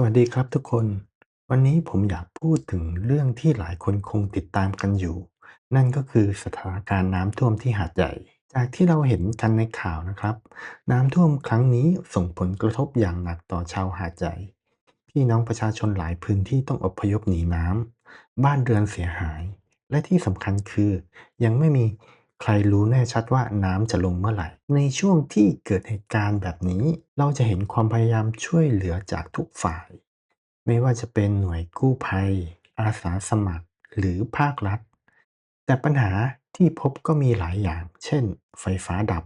สวัสดีครับทุกคน วันนี้ผมอยากพูดถึงเรื่องที่หลายคนคงติดตามกันอยู่ นั่นก็คือสถานการณ์น้ำท่วมที่หาดใหญ่ จากที่เราเห็นกันในข่าวนะครับ น้ำท่วมครั้งนี้ส่งผลกระทบอย่างหนักต่อชาวหาดใหญ่ พี่น้องประชาชนหลายพื้นที่ต้องอพยพหนีน้ำบ้านเรือนเสียหาย และที่สำคัญคือยังไม่มี ใครรู้แน่ชัดว่าน้ำจะลงเมื่อไหร่ ในช่วงที่เกิดเหตุการณ์แบบนี้ เราจะเห็นความพยายามช่วยเหลือจากทุกฝ่าย ไม่ว่าจะเป็นหน่วยกู้ภัย อาสาสมัคร หรือภาครัฐ แต่ปัญหาที่พบก็มีหลายอย่าง เช่น ไฟฟ้าดับ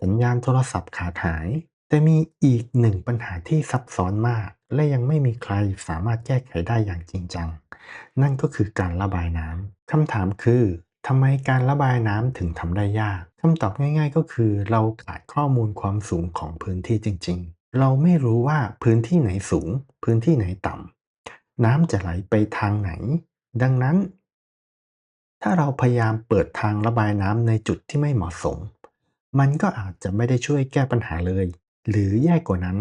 สัญญาณโทรศัพท์ขาดหาย แต่มีอีกหนึ่งปัญหาที่ซับซ้อนมาก และยังไม่มีใครสามารถแก้ไขได้อย่างจริงจัง นั่นก็คือการระบายน้ำคำถามคือ ทำไมการระบายน้ำถึงทำได้ยากคำตอบง่ายๆ ก็คือเราขาดข้อมูลความสูงของพื้นที่จริง ๆ เราไม่รู้ว่าพื้นที่ไหนสูง พื้นที่ไหนต่ำน้ำจะไหลไปทางไหน ดังนั้น ถ้าเราพยายามเปิดทางระบายน้ำในจุดที่ไม่เหมาะสม มันก็อาจจะไม่ได้ช่วยแก้ปัญหาเลย หรือแย่กว่านั้น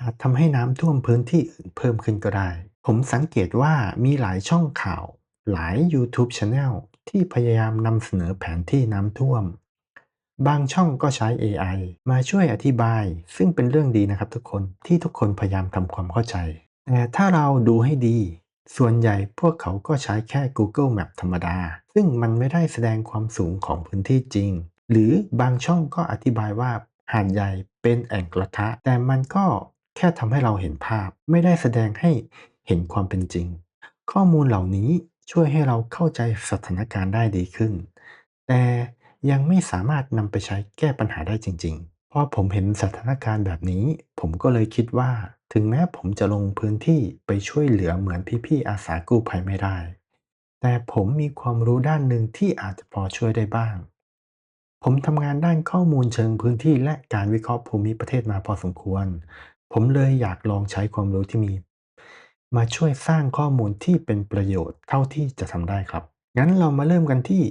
อาจทำให้น้ำท่วมพื้นที่อื่นเพิ่มขึ้นก็ได้ ผมสังเกตว่ามีหลายช่องข่าวหลาย YouTube Channel ที่พยายามนำเสนอแผนที่น้ำท่วม บางช่องก็ใช้ AI มาช่วยอธิบาย ซึ่งเป็นเรื่องดีนะครับทุกคนที่ทุกคนพยายามทำความเข้าใจ แต่ถ้าเราดูให้ดี ส่วนใหญ่พวกเขาก็ใช้แค่ Google Map ธรรมดา ซึ่งมันไม่ได้แสดงความสูงของพื้นที่จริง หรือบางช่องก็อธิบายว่าหาดใหญ่เป็นแอ่งกระทะ แต่มันก็แค่ทำให้เราเห็นภาพ ไม่ได้แสดงให้เห็นความเป็นจริง ข้อมูลเหล่านี้ ช่วยให้เราเข้าใจสถานการณ์ได้ดีขึ้น แต่ยังไม่สามารถนำไปใช้แก้ปัญหาได้จริง ๆ พอผมเห็นสถานการณ์แบบนี้ ผมก็เลยคิดว่า ถึงแม้ผมจะลงพื้นที่ไปช่วยเหลือเหมือนพี่ๆอาสากู้ภัยไม่ได้ แต่ผมมีความรู้ด้านหนึ่งที่อาจจะพอช่วยได้บ้าง ผมทำงานด้านข้อมูลเชิงพื้นที่และการวิเคราะห์ภูมิประเทศมาพอสมควร ผมเลยอยากลองใช้ความรู้ที่มี มาช่วยสร้างข้อมูลที่เป็นประโยชน์เท่าที่จะทำได้ครับ งั้นเรามาเริ่มกันที่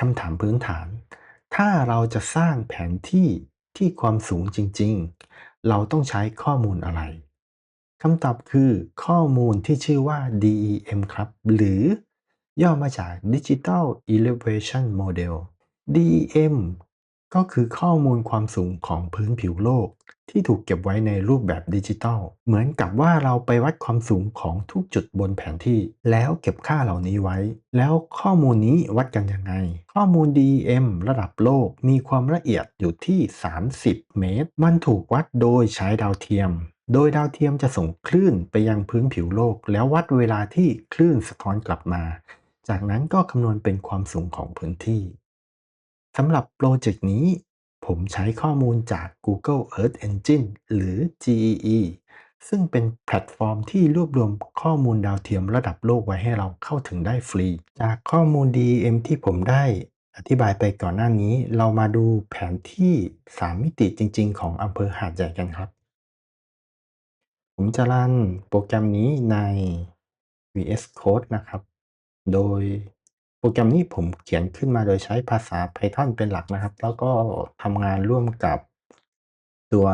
คำถามพื้นฐาน ถ้าเราจะสร้างแผนที่ที่ความสูงจริง ๆ เราต้องใช้ข้อมูลอะไรคำตอบคือข้อมูลที่ชื่อว่า DEM ครับ หรือย่อมาจาก Digital Elevation Model DEM ก็คือข้อมูลความสูงของพื้นผิวโลก ที่ถูกเก็บไว้ในรูปแบบดิจิตอล เหมือนกับว่าเราไปวัดความสูงของทุกจุดบนแผนที่ แล้วเก็บค่าเหล่านี้ไว้ แล้วข้อมูลนี้วัดกันยังไง ข้อมูล DEM ระดับโลกมีความละเอียดอยู่ที่ 30 เมตร มันถูกวัดโดยใช้ดาวเทียม โดยดาวเทียมจะส่งคลื่นไปยังพื้นผิวโลก แล้ววัดเวลาที่คลื่นสะท้อนกลับมา จากนั้นก็คำนวณเป็นความสูงของพื้นที่ สำหรับโปรเจกต์นี้ ผมใช้ข้อมูลจาก Google Earth Engine หรือ GEE ซึ่งเป็นแพลตฟอร์มที่รวบรวมข้อมูลดาวเทียมระดับโลกไว้ให้เราเข้าถึงได้ฟรี จากข้อมูล DEM ที่ผมได้อธิบายไปก่อนหน้านี้ เรามาดูแผนที่ 3 มิติจริง ๆ ของอำเภอหาดใหญ่กันครับ ผมจะรันโปรแกรมนี้ใน VS Code นะครับ โดย โปรแกรมนี้ผมเขียนขึ้นมาโดยใช้ภาษา Python เป็นหลักนะครับ แล้วก็ทำงานร่วมกับตัว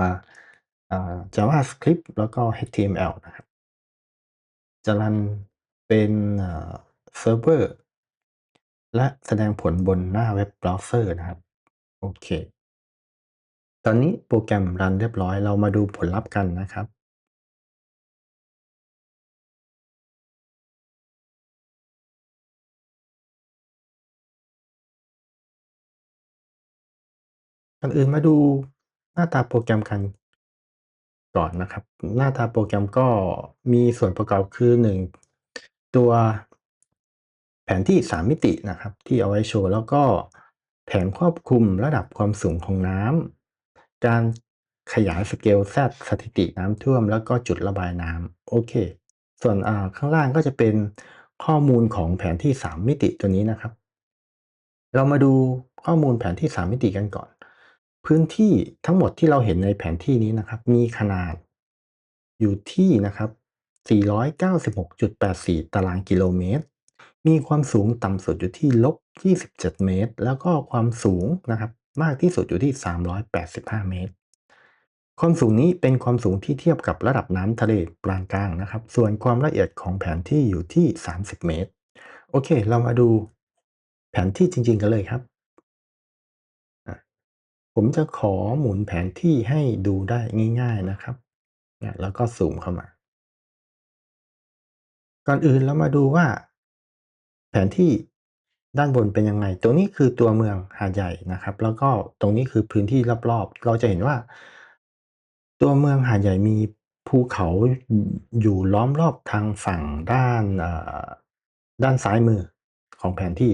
JavaScript แล้วก็ HTML นะครับจะรันเป็นเซิร์ฟเวอร์และแสดงผลบนหน้าเว็บเบราว์เซอร์นะครับ โอเค ตอนนี้โปรแกรมรันเรียบร้อยเรามาดูผลลัพธ์กันนะครับ ก่อนอื่นมาดูหน้าตาโปรแกรมกันก่อนนะครับ หน้าตาโปรแกรมก็มีส่วนประกอบคือ 1 ตัวแผนที่ 3 มิตินะครับ ที่เอาไว้โชว์ แล้วก็แผนควบคุมระดับความสูงของน้ำการขยายสเกล Z สถิติน้ำท่วม แล้วก็จุดระบายน้ำโอเค ส่วนข้างล่างก็จะเป็นข้อมูลของแผนที่ 3 มิติตัวนี้นะครับ เรามาดูข้อมูลแผนที่ 3 มิติกันก่อน พื้นที่ทั้งหมดที่เราเห็นในแผนที่นี้นะครับ มีขนาดอยู่ที่นะครับ 496.84 ตารางกิโลเมตร มีความสูงต่ำสุดอยู่ที่ลบ 27 เมตร แล้วก็ความสูงนะครับมากที่สุดอยู่ที่ 385 เมตร ความสูงนี้เป็นความสูงที่เทียบกับระดับน้ำทะเลปานกลางนะครับ ส่วนความละเอียดของแผนที่อยู่ที่ 30 เมตร โอเค เรามาดูแผนที่จริง ๆ กันเลยครับ ผมจะขอหมุนแผนที่ให้ดูได้ง่าย ๆนะครับเนี่ยแล้วก็ซูมเข้ามา ก่อนอื่นเรามาดูว่า แผนที่ด้านบนเป็นยังไง ตรงนี้คือตัวเมืองหาดใหญ่นะครับ แล้วก็ตรงนี้คือพื้นที่รอบๆ เราจะเห็นว่า ตัวเมืองหาดใหญ่มีภูเขาอยู่ล้อมรอบทางฝั่งด้านด้านซ้ายมือของแผนที่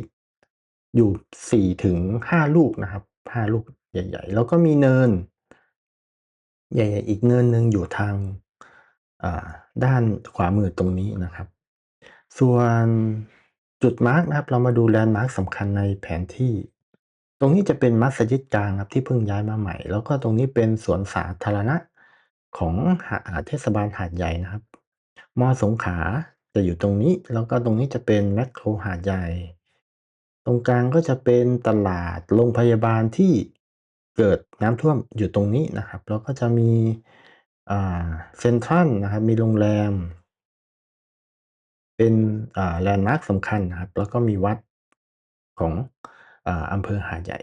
อยู่4-5ลูกนะครับ5ลูก ใหญ่ ๆ แล้วก็มีเนิน ใหญ่ ๆ อีกเนินหนึ่งอยู่ทางด้านขวามือตรงนี้นะครับ ส่วนจุดมาร์กนะครับ เรามาดูแลนด์มาร์กสำคัญในแผนที่ ตรงนี้จะเป็นมัสยิดกลางครับที่เพิ่งย้ายมาใหม่ แล้วก็ตรงนี้เป็นสวนสาธารณะของหะอ่าเทศบาลหาดใหญ่นะครับม.สงขลาจะอยู่ตรงนี้ แล้วก็ตรงนี้จะเป็นแมคโครหาดใหญ่ ตรงกลางก็จะเป็นตลาดโรงพยาบาลที่ เกิดน้ำท่วมอยู่ตรงนี้นะครับ แล้วก็จะมีเซ็นทรัลนะครับ มีโรงแรม เป็นแลนด์มาร์กสำคัญนะครับ แล้วก็มีวัดของอ่าอำเภอหาดใหญ่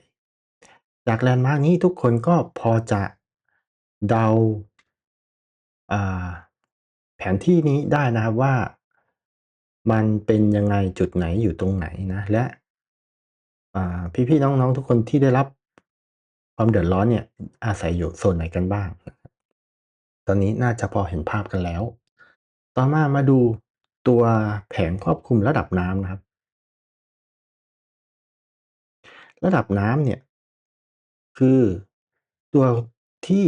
จากแลนด์มาร์กนี้ทุกคนก็พอจะเดาาแผนที่นี้ได้นะครับว่ามันเป็นยังไงจุดไหนอยู่ตรงไหนนะ และอ่พี่ๆน้องๆทุกคนที่ได้รับ ความเดือดร้อนเนี่ยอาศัยอยู่โซนไหนกันบ้าง ตอนนี้น่าจะพอเห็นภาพกันแล้ว ต่อมามาดูตัวแผนควบคุมระดับน้ำนะครับ ระดับน้ำเนี่ยคือตัวที่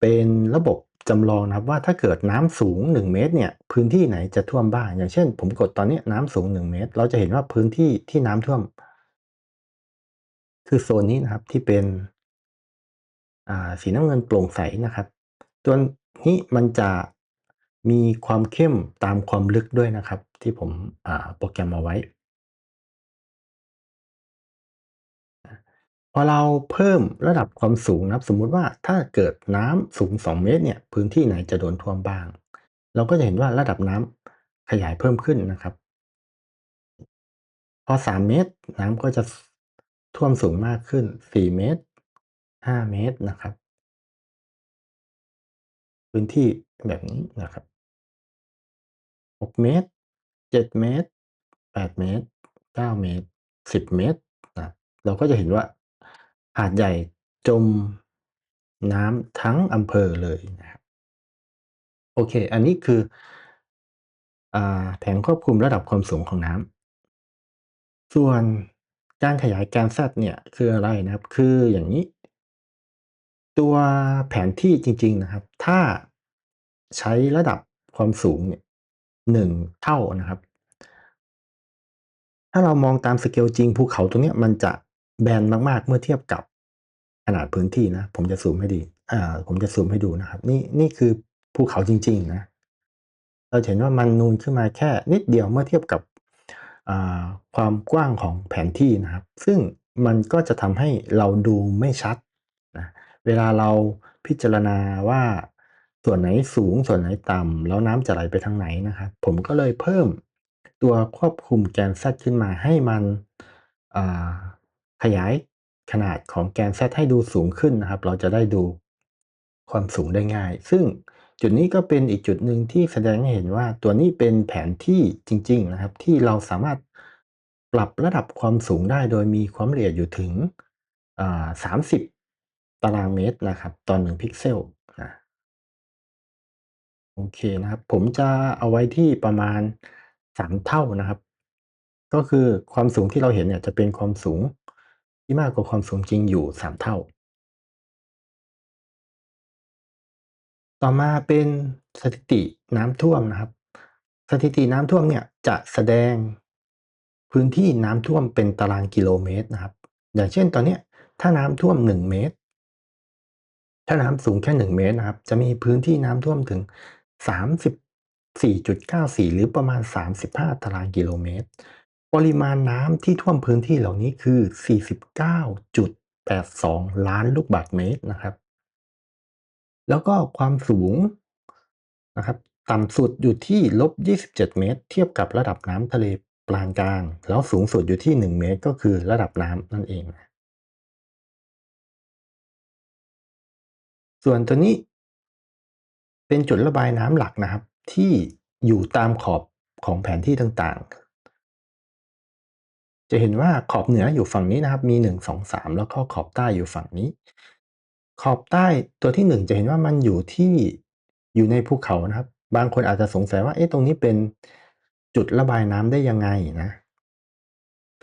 เป็นระบบจำลองนะครับว่าถ้าเกิดน้ำสูง 1 เมตรเนี่ยพื้นที่ไหนจะท่วมบ้าง อย่างเช่น ผมกดตอนนี้น้ำสูง 1 เมตร เราจะเห็นว่าพื้นที่ที่น้ำท่วม คือโซนนี้นะครับที่เป็น สีน้ำเงินโปร่งใสนะครับ ตัวนี้มันจะมีความเข้มตามความลึกด้วยนะครับ ที่ผมโปรแกรมเอาไว้ พอเราเพิ่มระดับความสูงนะครับ สมมุติว่าถ้าเกิดน้ำสูง 2 เมตรเนี่ยพื้นที่ไหนจะโดนท่วมบ้าง เราก็จะเห็นว่าระดับน้ำขยายเพิ่มขึ้นนะครับ พอ 3 เมตรน้ำก็จะท่วมสูงมากขึ้น 4 เมตร 5เมตรนะครับ พื้นที่แบบนี้นะครับ6เมตร7เมตร8เมตร9เมตร10เมตรนะเราก็จะเห็นว่าหาดใหญ่จมน้ำทั้งอำเภอเลยนะครับโอเค อันนี้คืออแผนควบคุมระดับความสูงของน้ำส่วนการขยายแกน Z เนี่ยคืออะไรนะครับ คืออย่างงี้ ตัวแผนที่จริง ๆนะครับ ถ้าใช้ระดับความสูงเนี่ย1เท่านะครับ ถ้าเรามองตามสเกลจริงภูเขาตรงเนี้ยมันจะแบนมากๆ เมื่อเทียบกับขนาดพื้นที่นะ ผมจะซูมให้ดีอ่าผมจะซูมให้ดูนะครับ นี่นี่คือภูเขาจริง ๆ นะ เราเห็นว่ามันนูนขึ้นมาแค่นิดเดียวเมื่อเทียบกับความกว้างของแผนที่นะครับ ซึ่งมันก็จะทำให้เราดูไม่ชัดนะ เวลาเราพิจารณาว่าส่วนไหนสูงส่วนไหนต่ำแล้วน้ำจะไหลไปทางไหนนะครับผมก็เลยเพิ่มตัวควบคุมแกน Z ขึ้นมาให้มันขยายขนาดของแกน Z ให้ดูสูงขึ้นนะครับ เราจะได้ดูความสูงได้ง่าย ซึ่งจุดนี้ก็เป็นอีกจุดหนึ่งที่แสดงให้เห็นว่าตัวนี้เป็นแผนที่จริง ๆ นะครับ ที่เราสามารถปรับระดับความสูงได้โดยมีความละเอียดอยู่ถึง 30 ตารางเมตรนะครับ ต่อ1พิกเซลนะโอเคนะครับ ผมจะเอาไว้ที่ประมาณ 3 เท่านะครับ ก็คือความสูงที่เราเห็นเนี่ยจะเป็นความสูงที่มากกว่าความสูงจริงอยู่ 3 เท่า ต่อมาเป็นสถิติน้ำท่วมนะครับ สถิติน้ำท่วมเนี่ยจะแสดงพื้นที่น้ำท่วมเป็นตารางกิโลเมตรนะครับ อย่างเช่นตอนนี้ถ้าน้ำท่วม 1 เมตร ถ้าน้ำสูงแค่ 1 เมตรนะครับ จะมีพื้นที่น้ำท่วมถึง 34.94 หรือประมาณ 35 ตารางกิโลเมตร ปริมาณน้ำที่ท่วมพื้นที่เหล่านี้คือ 49.82 ล้านลูกบาศก์เมตรนะครับ แล้วก็ความสูงนะครับต่ำสุดอยู่ที่ลบ 27 เมตร เทียบกับระดับน้ำทะเลปานกลาง แล้วสูงสุดอยู่ที่ 1 เมตร ก็คือระดับน้ำนั่นเอง ส่วนตัวนี้ เป็นจุดระบายน้ำหลักนะครับ ที่อยู่ตามขอบของแผนที่ต่างๆ จะเห็นว่าขอบเหนืออยู่ฝั่งนี้นะครับ มี 1 2 3 แล้วก็ขอบใต้อยู่ฝั่งนี้ ขอบใต้ตัวที่ 1 จะเห็นว่ามันอยู่ที่อยู่ในภูเขานะครับ บางคนอาจจะสงสัยว่าเอ๊ะตรงนี้เป็นจุดระบายน้ำได้ยังไงนะ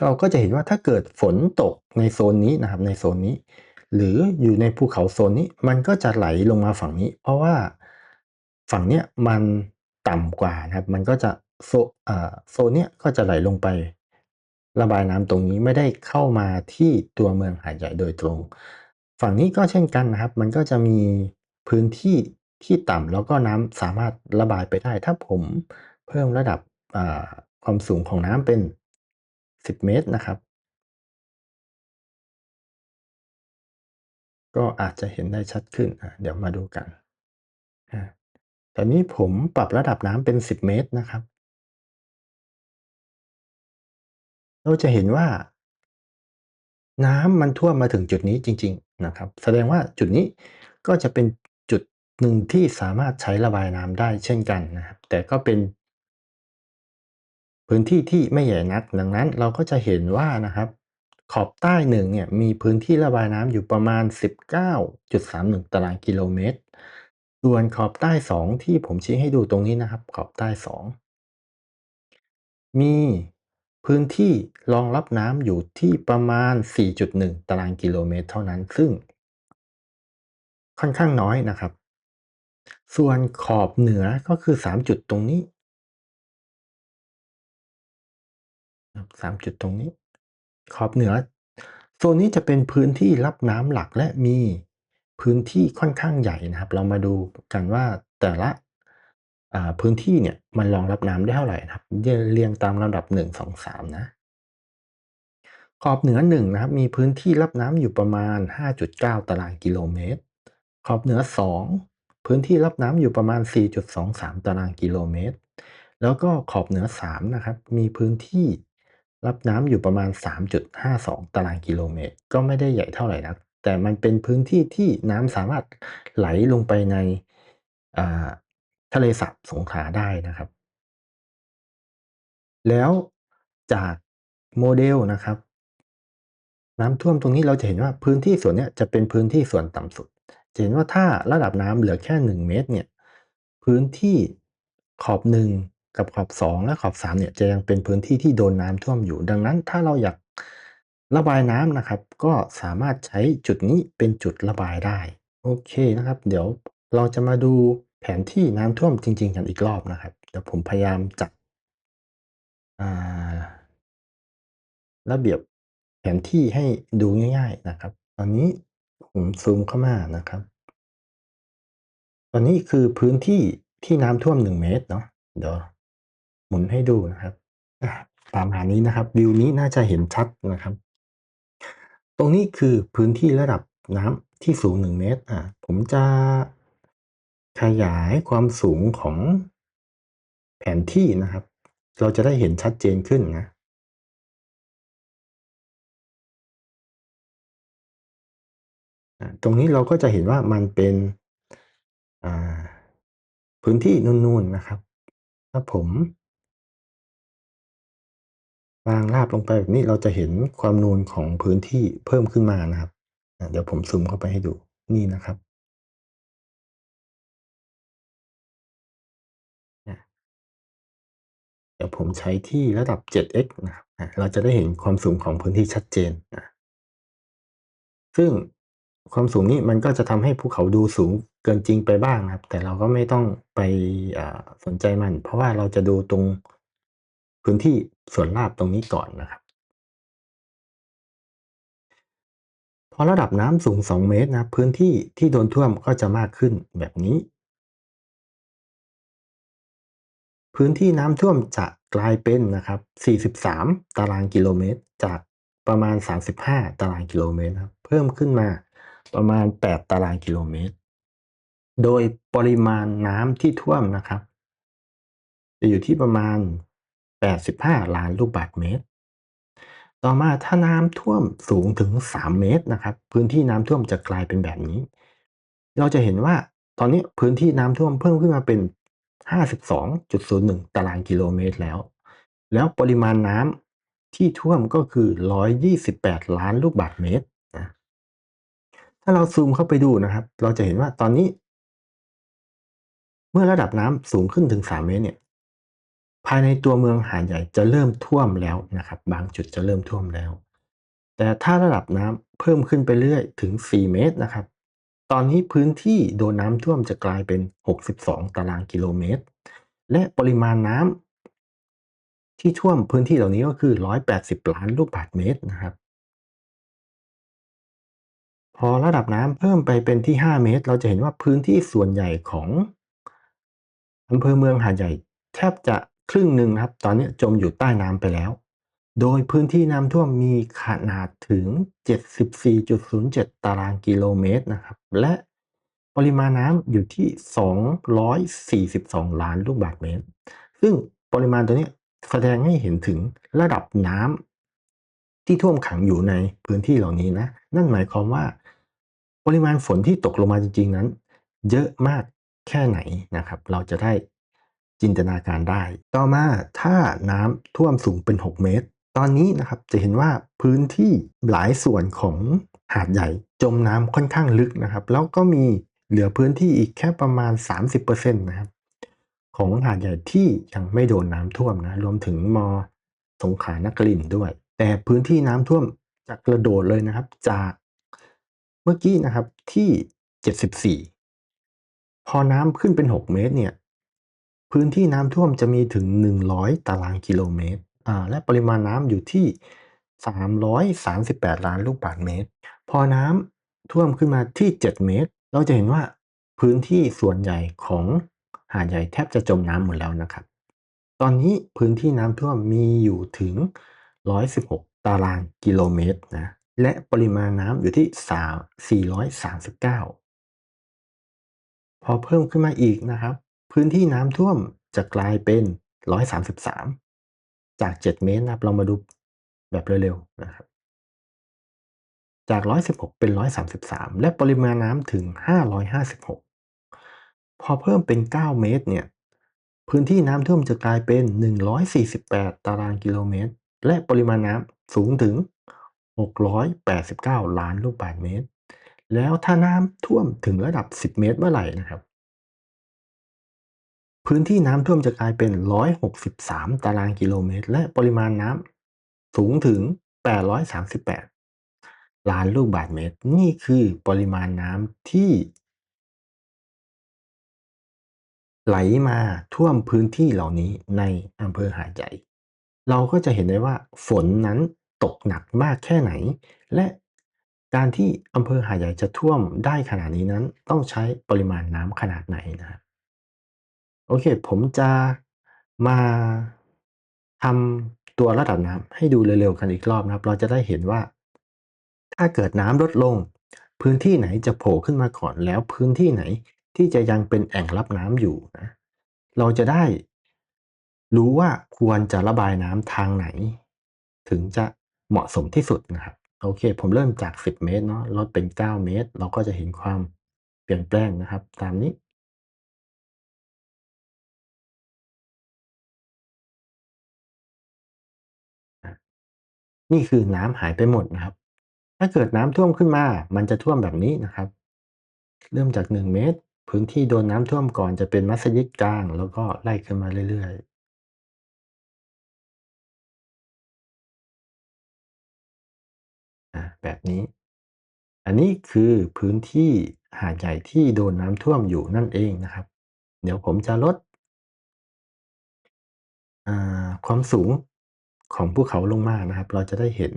เราก็จะเห็นว่าถ้าเกิดฝนตกในโซนนี้นะครับ ในโซนนี้ หรืออยู่ในภูเขาโซนนี้มันก็จะไหลลงมาฝั่งนี้ เพราะว่าฝั่งเนี้ยมันต่ำกว่านะครับ มันก็จะโซโซนเนี้ยก็จะไหลลงไประบายน้ำตรงนี้ไม่ได้เข้ามาที่ตัวเมืองหาดใหญ่โดยตรง ฝั่งนี้ก็เช่นกันนะครับ มันก็จะมีพื้นที่ที่ต่ำแล้วก็น้ำสามารถระบายไปได้ ถ้าผมเพิ่มระดับความสูงของน้ำเป็น 10 เมตรนะครับ ก็อาจจะเห็นได้ชัดขึ้น เดี๋ยวมาดูกันตอนนี้ผมปรับระดับน้ำเป็น 10 เมตรนะครับ เราจะเห็นว่า น้ำมันท่วมมาถึงจุดนี้จริง ๆนะครับ แสดงว่าจุดนี้ก็จะเป็นจุดหนึ่งที่สามารถใช้ระบายน้ำได้เช่นกันนะครับ แต่ก็เป็น พื้นที่ที่ไม่ใหญ่นัก ดังนั้นเราก็จะเห็นว่านะครับ ขอบใต้หนึ่งเนี่ยมีพื้นที่ระบายน้ำอยู่ประมาณ 19.31 ตารางกิโลเมตร ส่วนขอบใต้ 2 ที่ผมชี้ให้ดูตรงนี้นะครับ ขอบใต้ 2 มีพื้นที่รองรับน้ำอยู่ที่ประมาณ 4.1 ตารางกิโลเมตร เท่านั้น ซึ่ง ค่อนข้างน้อยนะครับ ส่วนขอบเหนือก็คือ 3 จุดตรงนี้3จุดตรงนี้ ขอบเหนือโซนนี้จะเป็นพื้นที่รับน้ำหลักและมีพื้นที่ค่อนข้างใหญ่นะครับ เรามาดูกันว่าแต่ละพื้นที่เนี่ยมันรองรับน้ำได้เท่าไหร่นะครับเรียงตามลำดับ 1 2 3 นะ ขอบเหนือ1นะครับมีพื้นที่รับน้ำอยู่ประมาณ 5.9 ตารางกิโลเมตร ขอบเหนือ 2 พื้นที่รับน้ำอยู่ประมาณ 4.23 ตารางกิโลเมตร แล้วก็ขอบเหนือ3นะครับมีพื้นที่ รับน้ำอยู่ประมาณ 3.52 ตารางกิโลเมตร ก็ไม่ได้ใหญ่เท่าไหร่นัก แต่มันเป็นพื้นที่ที่น้ำสามารถไหลลงไปในทะเลสาบสงขลาได้นะครับ แล้วจากโมเดลนะครับ น้ำท่วมตรงนี้เราจะเห็นว่าพื้นที่ส่วนนี้จะเป็นพื้นที่ส่วนต่ำสุดจะเห็นว่าถ้าระดับน้ำเหลือแค่ 1 เมตรเนี่ยพื้นที่ขอบ1 กับขอบ 2 และขอบ 3 เนี่ยจะยังเป็นพื้นที่ที่โดนน้ำท่วมอยู่ ดังนั้นถ้าเราอยากระบายน้ำนะครับ ก็สามารถใช้จุดนี้เป็นจุดระบายได้ โอเคนะครับ เดี๋ยวเราจะมาดูแผนที่น้ำท่วมจริง ๆ กันอีกรอบนะครับ เดี๋ยวผมพยายามจัดระเบียบแผนที่ให้ดูง่าย ๆนะครับ ตอนนี้ผมซูมเข้ามานะครับ ตอนนี้คือพื้นที่ที่น้ำท่วม 1 เมตรเนาะเดี๋ยว หมุนให้ดูนะครับอาประมานี้นะครับวิวนี้น่าจะเห็นชัดนะครับ ตรงนี้คือพื้นที่ระดับน้ำที่สูง 1 เมตรอ่าผมจะขยายความสูงของแผนที่นะครับ เราจะได้เห็นชัดเจนขึ้นนะตรงนี้เราก็จะเห็นว่ามันเป็นพื้นที่นูนๆนะครับ ถ้าผม วางราบลงไปแบบนี้เราจะเห็นความนูนของพื้นที่เพิ่มขึ้นมานะครับ เดี๋ยวผมซูมเข้าไปให้ดูนี่นะครับเดี๋ยวผมใช้ที่ระดับ 7x นะครับเราจะได้เห็นความสูงของพื้นที่ชัดเจน ซึ่งความสูงนี้มันก็จะทำให้ภูเขาดูสูงเกินจริงไปบ้างนะครับ แต่เราก็ไม่ต้องไปสนใจมัน เพราะว่าเราจะดูตรง พื้นที่ส่วนราบตรงนี้ก่อนนะครับ พอระดับน้ำสูง 2 เมตรนะพื้นที่ที่โดนท่วมก็จะมากขึ้นแบบนี้ พื้นที่น้ำท่วมจะกลายเป็นนะครับ 43 ตารางกิโลเมตร จากประมาณ 35 ตารางกิโลเมตรนะครับเพิ่มขึ้นมาประมาณ 8 ตารางกิโลเมตร โดยปริมาณน้ำที่ท่วมนะครับ จะอยู่ที่ประมาณ 85 ล้านลูกบาศก์เมตร ต่อมาถ้าน้ำท่วมสูงถึง 3 เมตรนะครับ พื้นที่น้ำท่วมจะกลายเป็นแบบนี้ เราจะเห็นว่าตอนนี้พื้นที่น้ำท่วมเพิ่มขึ้นมาเป็น 52.01 ตารางกิโลเมตรแล้ว แล้วปริมาณน้ำที่ท่วมก็คือ 128 ล้านลูกบาศก์เมตรนะถ้าเราซูมเข้าไปดูนะครับ เราจะเห็นว่าตอนนี้ เมื่อระดับน้ำสูงขึ้นถึง 3 เมตรเนี่ย ภายในตัวเมืองหาดใหญ่จะเริ่มท่วมแล้วนะครับ บางจุดจะเริ่มท่วมแล้ว แต่ถ้าระดับน้ำเพิ่มขึ้นไปเรื่อยถึง 4 เมตรนะครับ ตอนนี้พื้นที่โดนน้ำท่วมจะกลายเป็น 62 ตารางกิโลเมตร และปริมาณน้ำที่ท่วมพื้นที่เหล่านี้ก็คือ 180 ล้านลูกบาศก์เมตรนะครับ พอระดับน้ำเพิ่มไปเป็นที่ 5 เมตร เราจะเห็นว่าพื้นที่ส่วนใหญ่ของอำเภอเมืองหาดใหญ่แทบจะ ครึ่งหนึ่งนะครับ ตอนนี้จมอยู่ใต้น้ำไปแล้ว โดยพื้นที่น้ำท่วมมีขนาดถึง 74.07 ตารางกิโลเมตรนะครับ และปริมาณน้ำอยู่ที่ 242 ล้านลูกบาศก์เมตร ซึ่งปริมาณตัวนี้แสดงให้เห็นถึงระดับน้ำที่ท่วมขังอยู่ในพื้นที่เหล่านี้นะ นั่นหมายความว่า ปริมาณฝนที่ตกลงมาจริง ๆ นั้น เยอะมากแค่ไหนนะครับ เราจะได้ จินตนาการได้ ต่อมาถ้าน้ำท่วมสูงเป็น 6 เมตร ตอนนี้นะครับจะเห็นว่าพื้นที่หลายส่วนของหาดใหญ่จมน้ำค่อนข้างลึกนะครับ แล้วก็มีเหลือพื้นที่อีกแค่ประมาณ 30%นะครับของหาดใหญ่ที่ยังไม่โดนน้ำท่วมนะรวมถึงมอสงขลานครินด้วย แต่พื้นที่น้ำท่วมจะกระโดดเลยนะครับ จากเมื่อกี้นะครับที่ 74 พอน้ำขึ้นเป็น 6 เมตรเนี่ย พื้นที่น้ำท่วมจะมีถึง 100 ตารางกิโลเมตรอ่าและปริมาณน้ำอยู่ที่ 338 ล้านลูกบาศก์เมตร พอน้ำท่วมขึ้นมาที่ 7 เมตร เราจะเห็นว่าพื้นที่ส่วนใหญ่ของหาดใหญ่แทบจะจมน้ำหมดแล้วนะครับ ตอนนี้พื้นที่น้ำท่วมมีอยู่ถึง 116 ตารางกิโลเมตรนะ และปริมาณน้ำอยู่ที่3 439 พอเพิ่มขึ้นมาอีกนะครับ พื้นที่น้ำท่วมจะกลายเป็น 133 จาก 7 เมตรนะครับเรามาดูแบบเร็วๆนะครับ จาก 116 เป็น 133 และปริมาณน้ำถึง 556 พอเพิ่มเป็น 9 เมตรเนี่ยพื้นที่น้ำท่วมจะกลายเป็น 148 ตารางกิโลเมตร และปริมาณน้ำสูงถึง 689 ล้านลูกบาศก์เมตร แล้วถ้าน้ำท่วมถึงระดับ 10 เมตรเมื่อไหร่นะครับ พื้นที่น้ำท่วมจะกลายเป็น 163 ตารางกิโลเมตร และปริมาณน้ำสูงถึง 838 ล้านลูกบาศก์เมตร นี่คือปริมาณน้ำที่ ไหลมาท่วมพื้นที่เหล่านี้ในอำเภอหาดใหญ่ เราก็จะเห็นได้ว่าฝนนั้นตกหนักมากแค่ไหน และการที่อำเภอหาดใหญ่จะท่วมได้ขนาดนี้นั้น ต้องใช้ปริมาณน้ำขนาดไหนนะครับ โอเค ผมจะมาทำตัวระดับน้ำให้ดูเร็วๆกันอีกรอบนะครับ เราจะได้เห็นว่า ถ้าเกิดน้ำลดลง พื้นที่ไหนจะโผล่ขึ้นมาก่อนแล้วพื้นที่ไหนที่จะยังเป็นแอ่งรับน้ำอยู่นะ เราจะได้รู้ว่าควรจะระบายน้ำทางไหน ถึงจะเหมาะสมที่สุดนะครับ โอเค ผมเริ่มจาก 10 เมตรเนาะลดเป็น 9 เมตร เราก็จะเห็นความเปลี่ยนแปลงนะครับ ตามนี้ นี่คือน้ำหายไปหมดนะครับ ถ้าเกิดน้ำท่วมขึ้นมา มันจะท่วมแบบนี้นะครับ เริ่มจาก 1 เมตร พื้นที่โดนน้ำท่วมก่อนจะเป็นมัสยิดกลาง แล้วก็ไล่ขึ้นมาเรื่อยๆอาแบบนี้ อันนี้คือพื้นที่หาดใหญ่ที่โดนน้ำท่วมอยู่นั่นเองนะครับ เดี๋ยวผมจะลดอ่าความสูง ของภูเขาลงมานะครับ เราจะได้เห็น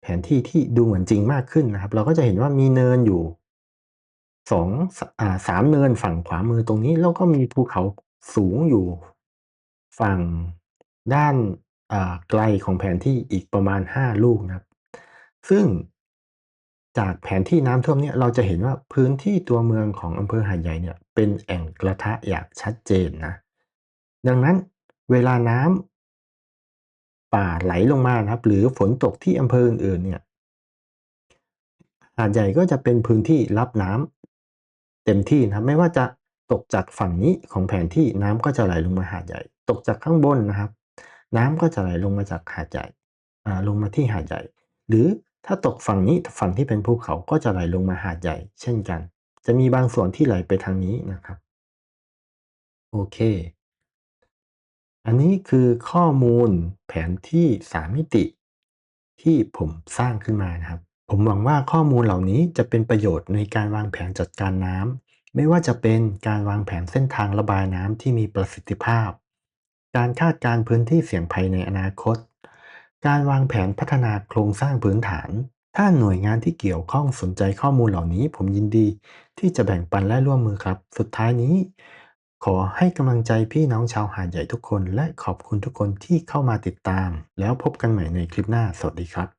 แผนที่ที่ดูเหมือนจริงมากขึ้นนะครับ เราก็จะเห็นว่ามีเนินอยู่สองอ่า3เนินฝั่งขวามือตรงนี้ แล้วก็มีภูเขาสูงอยู่ฝั่งด้านอ่าไกลของแผนที่อีกประมาณ 5 ลูกนะครับ ซึ่งจากแผนที่น้ำท่วมเนี่ยเราจะเห็นว่าพื้นที่ตัวเมืองของอำเภอหาดใหญ่เนี่ยเป็นแอ่งกระทะอย่างชัดเจนนะ ดังนั้น เวลาน้ำป่าไหลลงมานะครับ หรือฝนตกที่อำเภออื่นๆเนี่ยหาดใหญ่ก็จะเป็นพื้นที่รับน้ำเต็มที่นะครับ ไม่ว่าจะตกจากฝั่งนี้ของแผนที่น้ำก็จะไหลลงมาหาดใหญ่ ตกจากข้างบนนะครับ น้ำก็จะไหลลงมาจากหาดใหญ่ลงมาที่หาดใหญ่ หรือถ้าตกฝั่งนี้ฝั่งที่เป็นภูเขาก็จะไหลลงมาหาดใหญ่ เช่นกัน จะมีบางส่วนที่ไหลไปทางนี้นะครับ โอเค อันนี้คือข้อมูลแผนที่สามมิติ ที่ผมสร้างขึ้นมานะครับ ผมหวังว่าข้อมูลเหล่านี้จะเป็นประโยชน์ในการวางแผนจัดการน้ำไม่ว่าจะเป็นการวางแผนเส้นทางระบายน้ำที่มีประสิทธิภาพ การคาดการพื้นที่เสี่ยงภัยในอนาคต การวางแผนพัฒนาโครงสร้างพื้นฐาน ถ้าหน่วยงานที่เกี่ยวข้องสนใจข้อมูลเหล่านี้ ผมยินดีที่จะแบ่งปันและร่วมมือครับ สุดท้ายนี้ ขอให้กำลังใจพี่น้องชาวหาดใหญ่ทุกคน และขอบคุณทุกคนที่เข้ามาติดตาม แล้วพบกันใหม่ในคลิปหน้า สวัสดีครับ